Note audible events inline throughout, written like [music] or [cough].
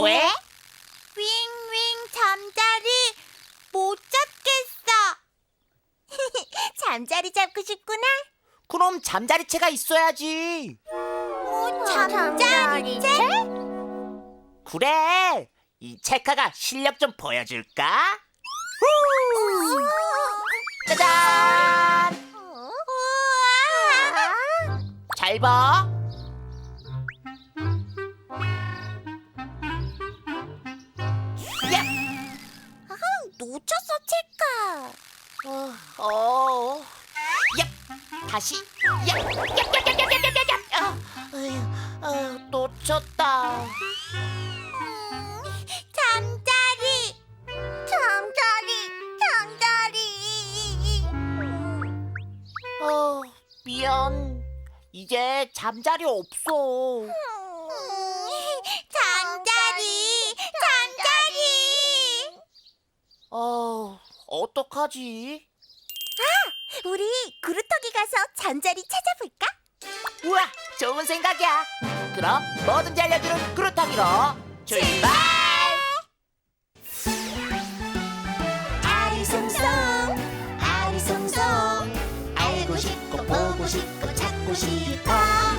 뭐해? 윙윙 잠자리 못 잡겠어. [laughs] 잠자리 잡고 싶구나. 그럼 잠자리채가 있어야지. 오, 잠자리채? 그래. 이 체카가 실력 좀 보여줄까? 짜잔. 우와. 잘 봐. 다시. 야. 야. 야. 야. 야. 야. 야. 야. 아, 어휴, 아, 놓쳤다. 음, 잠자리. 잠자리, 잠자리. 어, 미안. 이제 잠자리 없어. 음, 잠자리, 잠자리. 어, 어떡하지? 우리 그루터기 가서 잠자리 찾아볼까? 우와, 좋은 생각이야. 그럼 뭐든지 알려주는 그루터기로 출발! 아리송송, 아리송송. 알고 싶고 보고 싶고 찾고 싶어.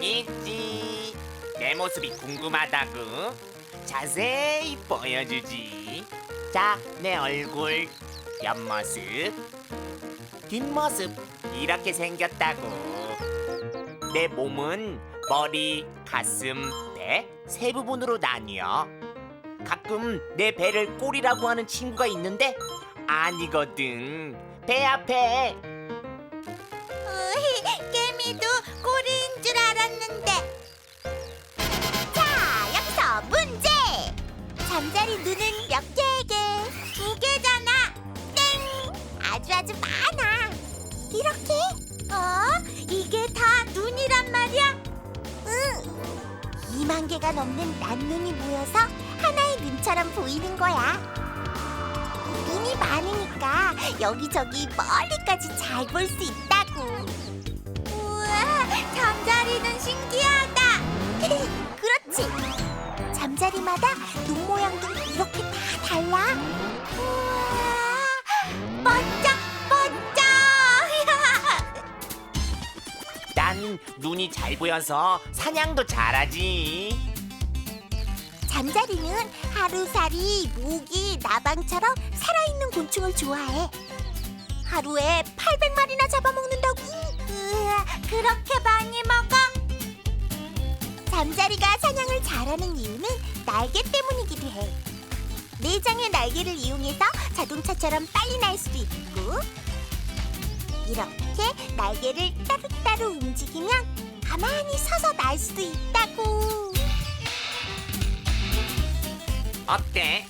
있지. 내 모습이 궁금하다고. 자세히 보여주지. 자, 내 얼굴, 옆모습, 뒷모습 이렇게 생겼다고. 내 몸은 머리, 가슴, 배 세 부분으로 나뉘어. 가끔 내 배를 꼬리라고 하는 친구가 있는데 아니거든. 배 앞에 잠자리 눈은 몇 개에게? 두 개잖아. 땡. 아주 아주 많아. 이렇게? 어? 이게 다 눈이란 말이야? 응. 2만 개가 넘는 난눈이 모여서 하나의 눈처럼 보이는 거야. 눈이 많으니까 여기저기 멀리까지 잘 볼 수 있다고. 우와, 잠자리는 신기하다. [laughs] 그렇지. 잠자리마다 눈 모양도 이렇게 다 달라. 우와, 번쩍 번쩍. [laughs] 난 눈이 잘 보여서 사냥도 잘하지. 잠자리는 하루살이, 모기, 나방처럼 살아있는 곤충을 좋아해. 하루에 800마리나 잡아먹는다고. 으아, 그렇게 많이 먹어? 잠자리가 사냥 을 잘하는 이유는 날개 때문이기도 해. 네 장의 날개를 이용해서 자동차처럼 빨리 날 수도 있고, 이렇게 날개를 따로따로 움직이면 가만히 서서 날 수도 있다고. 어때?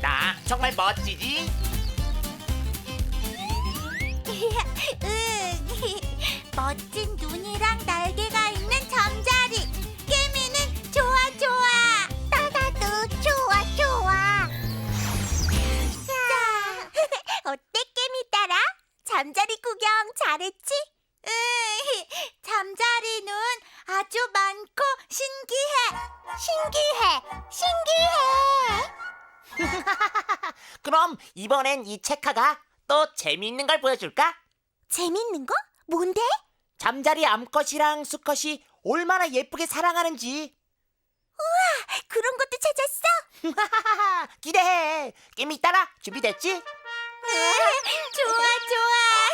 나 정말 멋지지? [laughs] 응. [laughs] 멋진 눈이랑 날개가 있는 잠자리. 이번엔 이 체카가 또 재미있는 걸 보여줄까? 재밌는 거? 뭔데? 잠자리 암컷이랑 수컷이 얼마나 예쁘게 사랑하는지 그런 것도 찾았어? [laughs] 기대해. 게임이 따라 준비됐지? [laughs] 좋아 좋아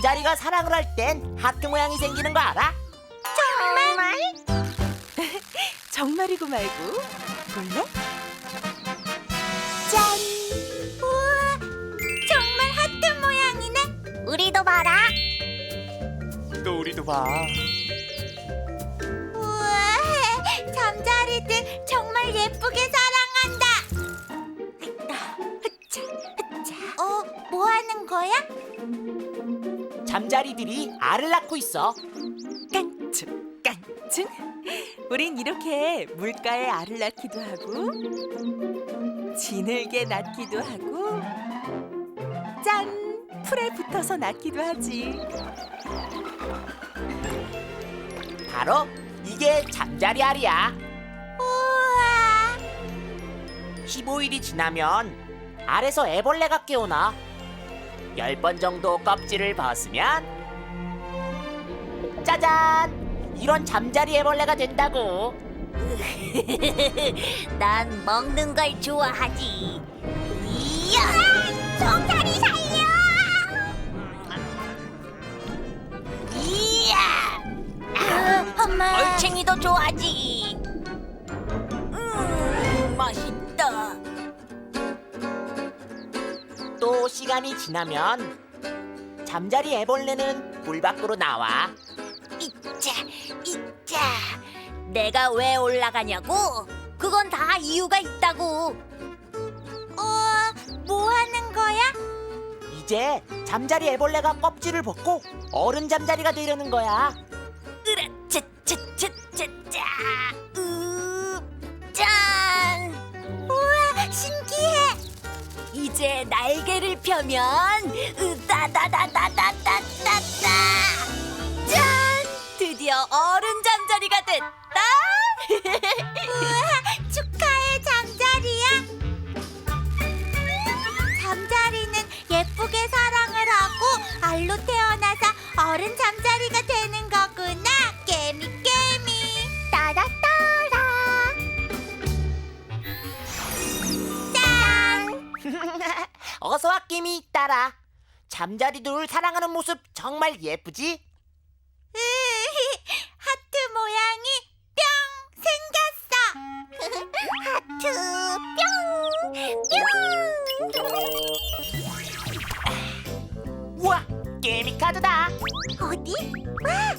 잠자리가 사랑을 할 땐 하트 모양이 생기는 거 알아? 정말? [laughs] 정말이고 말고 볼래? 짠 우와 정말 하트 모양이네 우리도 봐라 또 우리도 봐. 잠자리들이 알을 낳고 있어. 깡충 깡충 우린 이렇게 물가에 알을 낳기도 하고 지늘게 낳기도 하고 짠 풀에 붙어서 낳기도 하지 바로 이게 잠자리 알이야. 우와 15일이 지나면 알에서 애벌레가 깨어나. 10번 정도 껍질을 벗으면 짜잔! 이런 잠자리 애벌레가 된다고. [laughs] 난 먹는 걸 좋아하지. 이야! 송사리 살려! 이야! 아, 엄마. 얼챙이도 좋아하지. 음. 또 시간이 지나면 잠자리 애벌레는 물 밖으로 나와. 내가 왜 올라가냐고? 그건 다 이유가 있다고. 어, 뭐 하는 거야? 이제 잠자리 애벌레가 껍질을 벗고 어른 잠자리가 되려는 거야. 으라, 차, 차, 차, 차, 짜. 으, 짠. 우와, 신기해. 이제 날개를 펴면 으따다다다다다다다. 짠! 드디어 어른 잠자리가 됐다. [laughs] 우와, 축하해 잠자리야. 잠자리는 예쁘게 사랑을 하고 알로 태어나서 어른 잠자리가 되는 거구나. 깨미 깨미. 따라따라. 짠. [laughs] 어서 와 끼미 따라. 잠자리들 사랑하는 모습 정말 예쁘지? 나도 나. 어디? 와,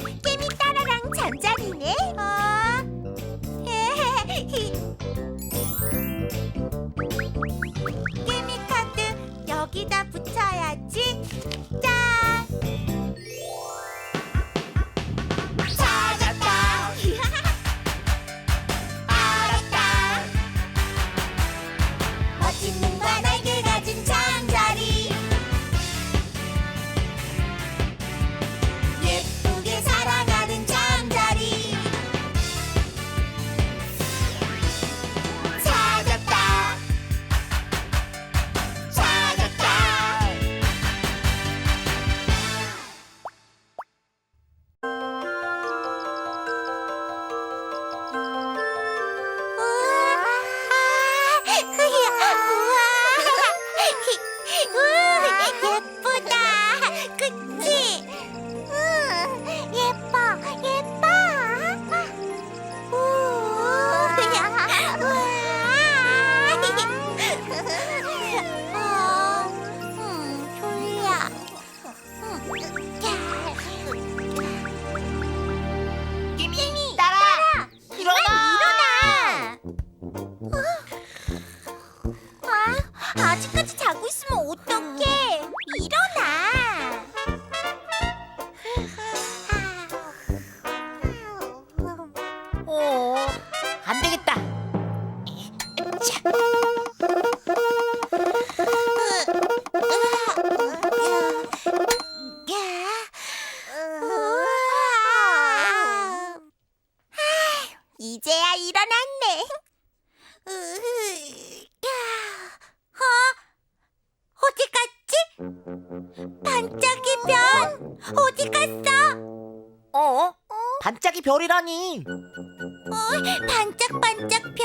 어, 반짝반짝 별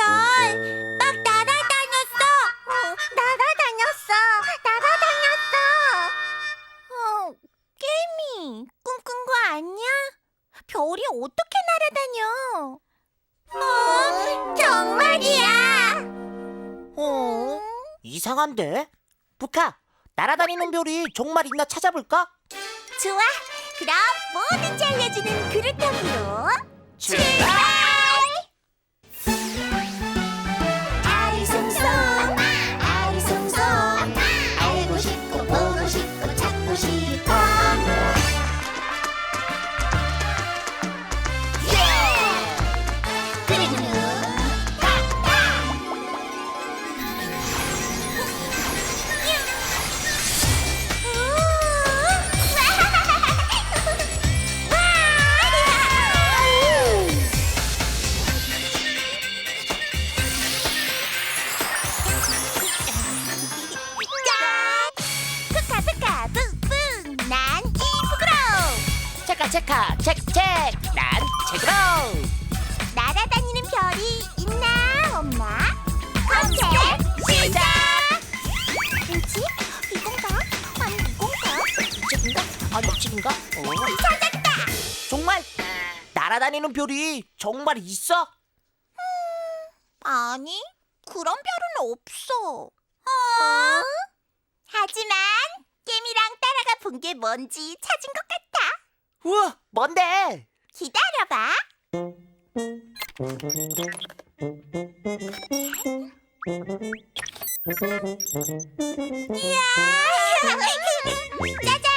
막 날아다녔어. 어, 날아다녔어. 날아다녔어. 어, 깨미 꿈꾼 거 아니야? 별이 어떻게 날아다녀? 어, 정말이야. 어? 이상한데? 부카, 날아다니는 별이 정말 있나 찾아볼까? 좋아. 그럼 뭐든지 알려주는 그루터기로 출 별이 정말 있어? 아니 그런 별은 없어 어? 하지만 깨미랑 따라가 본 게 뭔지 찾은 것 같아 우와 뭔데? 기다려봐 이야! [laughs] 짜잔!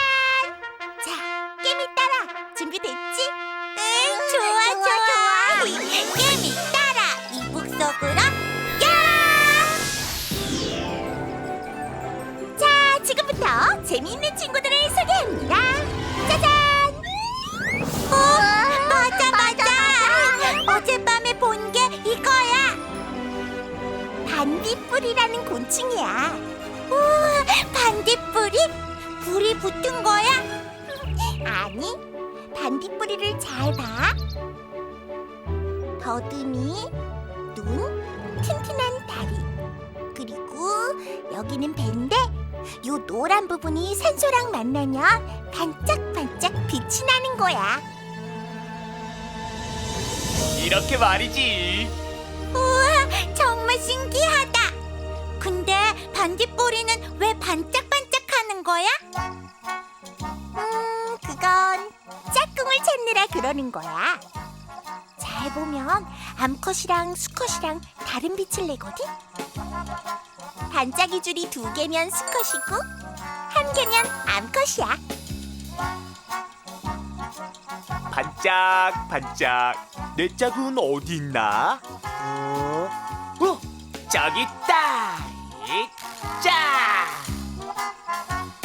반딧불이라는 곤충이야. 우와, 반딧불이? 불이 붙은 거야? 아니, 반딧불이를 잘 봐. 더듬이, 눈, 튼튼한 다리. 그리고 여기는 배인데 요 노란 부분이 산소랑 만나면 반짝반짝 빛이 나는 거야. 이렇게 말이지. 우와, 정말 신기하다. 근데 반딧불이는 왜 반짝반짝하는 거야? 음, 그건 짝꿍을 찾느라 그러는 거야. 잘 보면 암컷이랑 수컷이랑 다른 빛을 내거든. 반짝이 줄이 두 개면 수컷이고 한 개면 암컷이야. 반짝 반짝. 내 짝은 어디 있나? 어? 어? 저기 있다. 이, 짝.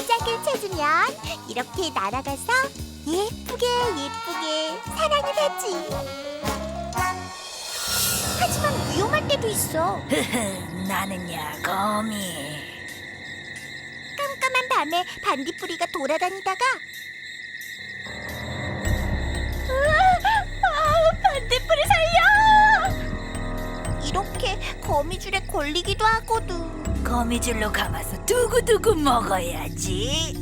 짝을 찾으면 이렇게 날아가서 예쁘게 예쁘게 사랑을 하지. 하지만 위험할 때도 있어. [laughs] 나는야 거미. 깜깜한 밤에 반딧불이가 돌아다니다가 으아, 반딧불이 살려! 이렇게 거미줄에 걸리기도 하거든. 거미줄로 감아서 두고두고 먹어야지.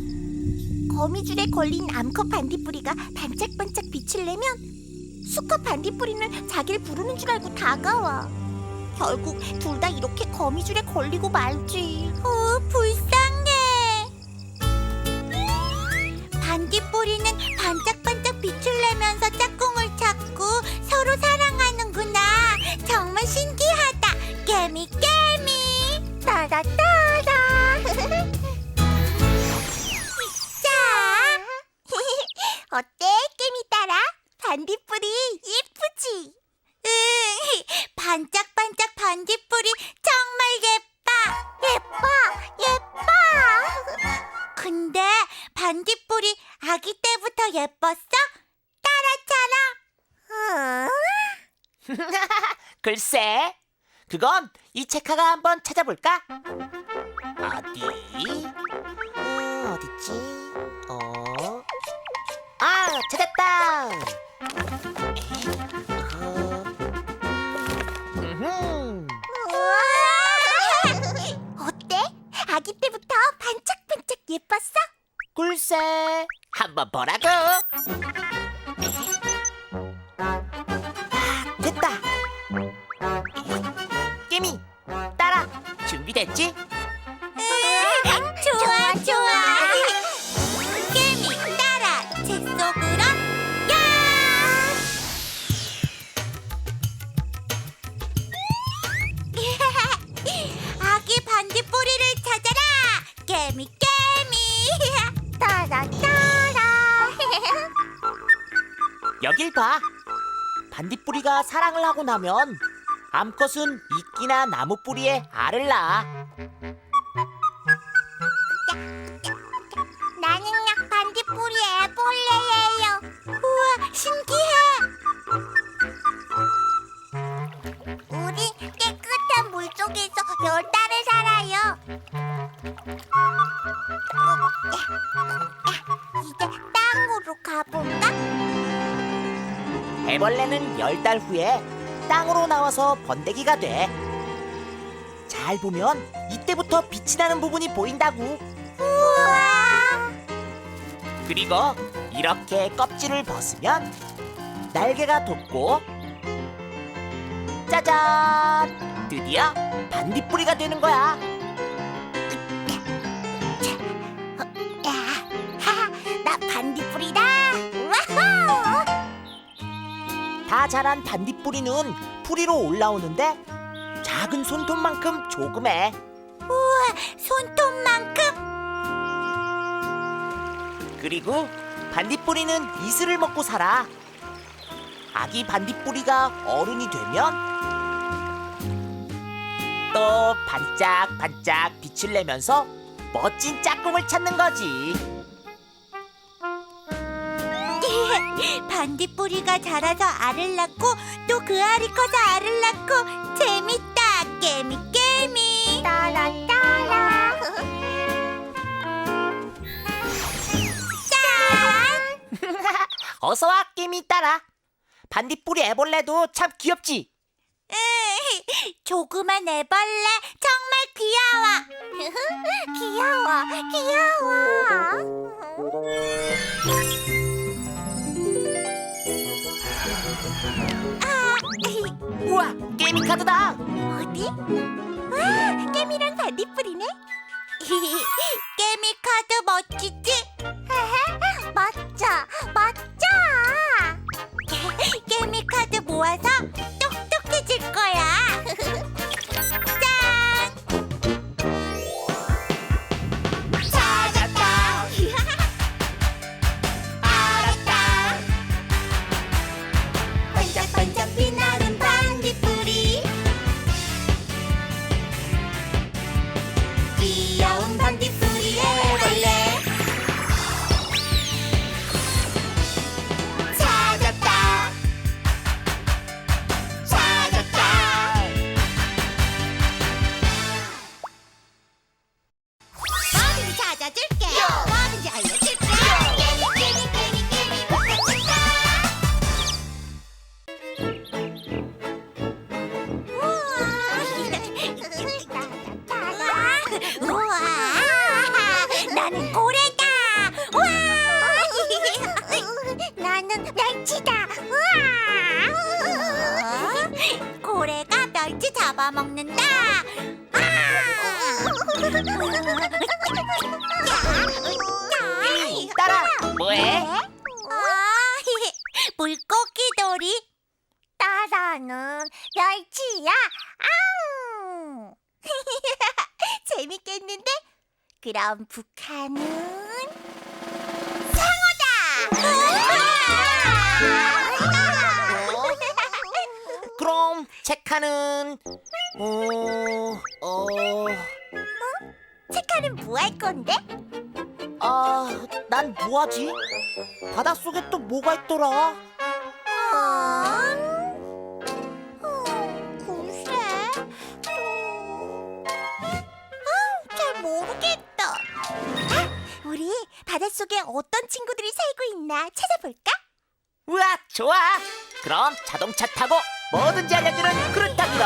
거미줄에 걸린 암컷 반딧불이가 반짝반짝 빛을 내면 수컷 반딧불이는 자기를 부르는 줄 알고 다가와. 결국 둘 다 이렇게 거미줄에 걸리고 말지. 어, 불 반짝반짝 반딧불이 정말 예뻐, 예뻐, 예뻐. 근데 반딧불이 아기 때부터 예뻤어? 따라처럼? 어? [laughs] 글쎄, 그건 이 체카가 한번 찾아볼까? 어디? 음, 어딨지? 어? 아, 찾았다! 글쎄, 한번 보라고. 사랑을 하고 나면 암컷은 이끼나 나무 뿌리에 알을 낳아. 애벌레는 열 달 후에 땅으로 나와서 번데기가 돼. 잘 보면 이때부터 빛이 나는 부분이 보인다고. 우와. 그리고 이렇게 껍질을 벗으면 날개가 돋고 짜잔! 드디어 반딧불이가 되는 거야. 다 자란 반딧불이는 뿌리로 올라오는데 작은 손톱만큼 조그매. 손톱만큼 그리고 반딧불이는 이슬을 먹고 살아. 아기 반딧불이가 어른이 되면 또 반짝반짝 빛을 내면서 멋진 짝꿍을 찾는 거지. [laughs] 반딧불이가 자라서 알을 낳고 또 그 알이 커서 알을 낳고 재밌다. 깨미 깨미. 따라 따라. 짠! [laughs] 어서 와, 깨미 따라. 반딧불이 애벌레도 참 귀엽지? [laughs] 조그만 애벌레 정말 귀여워. 귀여워 귀여워 깨미 카드다. 어디? 와, 깨미랑 반딧불이네. [laughs] 깨미 카드 멋지지? [laughs] 멋져, 멋져. [laughs] 깨미 카드 모아서 똑똑해질 거야. 고래가 멸치 잡아먹는다. 깨미 따라. 뭐해? 아, [laughs] 물고기 놀이 따라는 멸치야. 앙! [laughs] 재밌겠는데? 그럼 북한은 상어다. 체카는 어, 어, 뭐? 체카는 뭐 할 건데? 아, 난 뭐하지? 바닷속에 또 뭐가 있더라? 음, 음, 글쎄, 잘 모르겠다. 아, 우리 바닷속에 어떤 친구들이 살고 있나 찾아볼까? 우와, 좋아. 그럼 자동차 타고 뭐든지 알려주는 그루타기로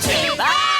출발!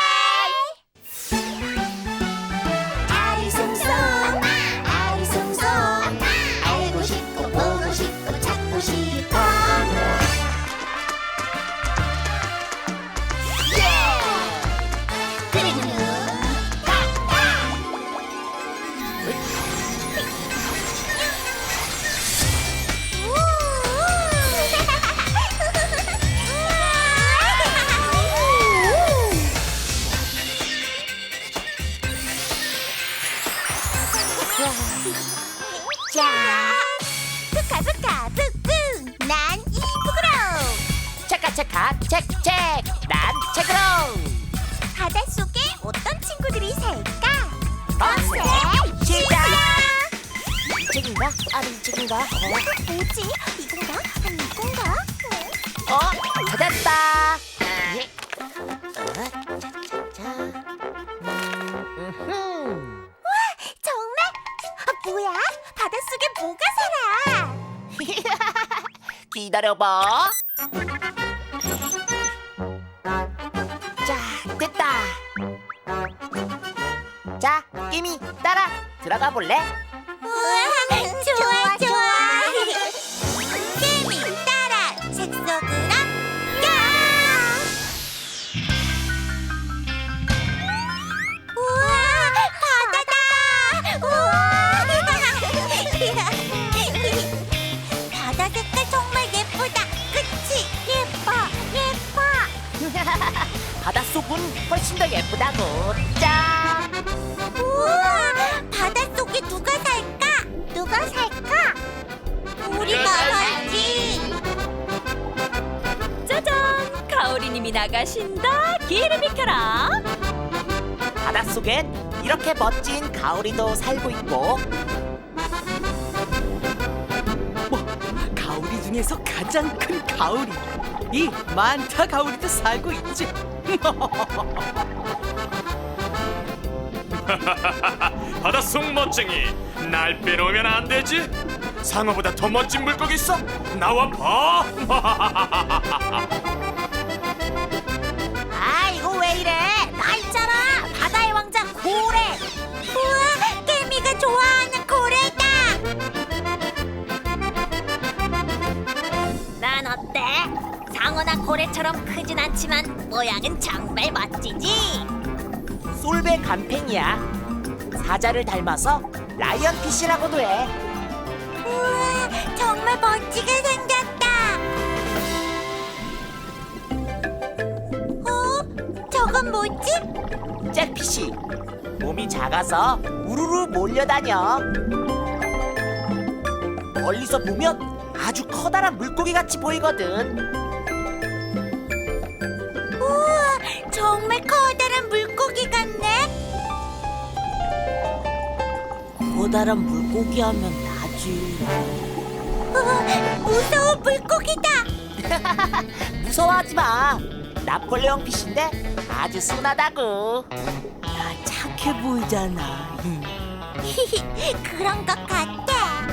체카체카 책책 난 책으로 바닷속에 어떤 친구들이 살까? 밤새 시작! 이 책인가? 아니 이 책인가? 어? 뭐지? 이건가? 아니 이건가? 어? 어? 찾았다 예. 어? 음, 음흠. 정말? 아, 뭐야? 바닷속에 뭐가 살아? [laughs] 기다려봐 들어가 볼래? 우와, 좋아 좋아. 깨미 따라 책 속으로 야! 우와 바다다! 우와! 바다 색깔 정말 예쁘다. 그치? 예뻐 예뻐. [laughs] 바닷속은 훨씬 더 예쁘다고 나가신다. 길을 비켜라. 바닷속엔 이렇게 멋진 가오리도 살고 있고 가오리 중에서 가장 큰 가오리. 이 많다 가오리도 살고 있지. [laughs] 바닷속 멋쟁이 날 빼놓으면 안 되지 상어보다 더 멋진 물고기 있어 나와 봐 [laughs] 고래처럼 크진 않지만 모양은 정말 멋지지. 솔베 간팽이야 사자를 닮아서 라이언 피쉬라고도 해 우와 정말 멋지게 생겼다 어? 저건 뭐지? 잭피쉬 몸이 작아서 우르르 몰려다녀 멀리서 보면 아주 커다란 물고기 같이 보이거든 정말 커다란 물고기 같네 커다란 물고기 하면 나지 [laughs] 무서운 물고기다 [laughs] 무서워하지 마 나폴레옹 피쉬인데 아주 순하다고 나 착해 보이잖아. [laughs] 그런 것 같아.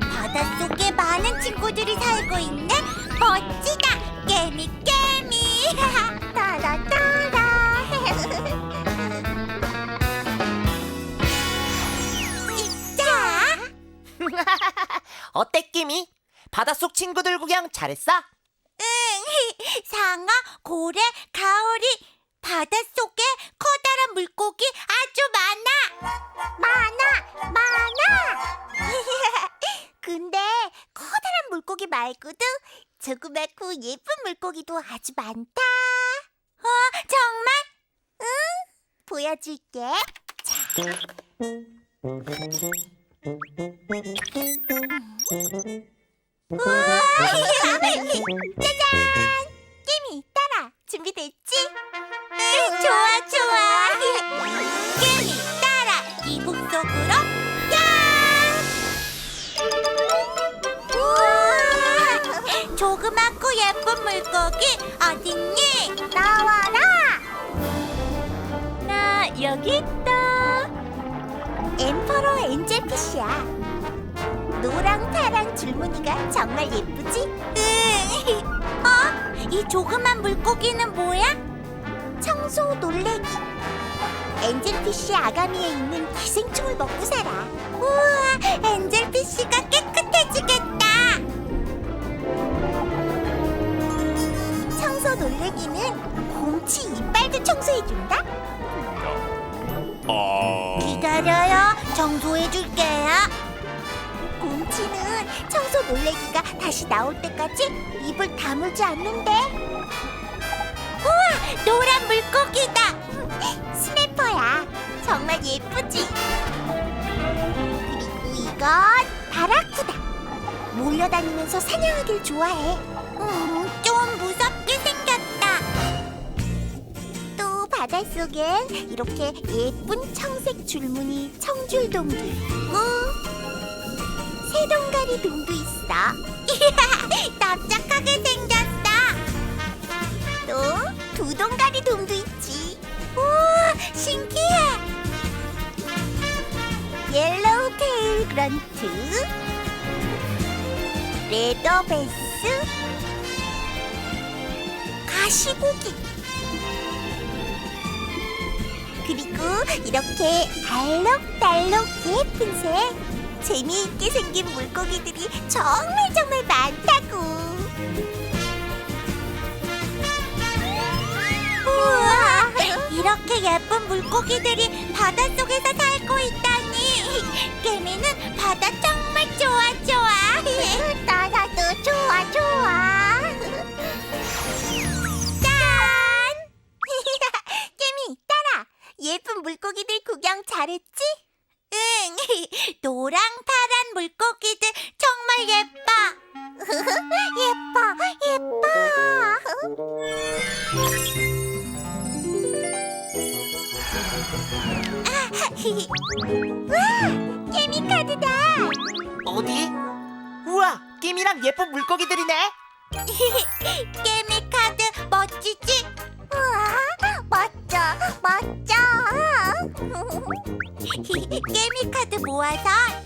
바닷속에 많은 친구들이 살고 있네. 멋지다. 깨미 깨미. 따라 따라. [laughs] 있자. 어때 끼미? 바닷속 친구들 구경 잘했어? 응. [laughs] 상어, 고래, 가오리. 바닷속에 커다란 물고기 아주 많아. 많아, 많아. [laughs] 근데 커다란 물고기 말고도 조그맣고 예쁜 물고기도 아주 많다. 어, 정말? 응, 보여줄게. 자. 우와! [laughs] 이빨도 청소해준다. 어... 기다려요. 청소해줄게요. 곰치는 청소 놀래기가 다시 나올 때까지 입을 다물지 않는데. 우와, 노란 물고기다. [laughs] 스네퍼야. 정말 예쁘지? 그리고 이건 바라쿠다. 몰려다니면서 사냥하길 좋아해. 음, 바닷속엔 이렇게 예쁜 청색 줄무늬 청줄동도 있고 새동가리 동도 있어. [laughs] 납작하게 생겼어 또 두동가리 동도 있지. 우와 신기해. 옐로우 테일 그런트 레더베스 가시고기 그리고 이렇게 알록달록 예쁜 새 재미있게 생긴 물고기들이 정말 정말 많다고. 우와 이렇게 예쁜 물고기들이 바닷속에서 살고 있다니. 깨미는 바다 정말 좋아 좋아. [laughs] 나도 좋아 좋아 예쁜 물고기들 구경 잘했지? 응 [laughs] 노랑 파란 물고기들 정말 예뻐 [laughs] 예뻐 예뻐 [laughs] 와 깨미 카드다 어디? 우와, 김이랑 예쁜 물고기들이네. 깨미 카드 멋지지? 우와 멋져 멋져 깨미 카드 모아서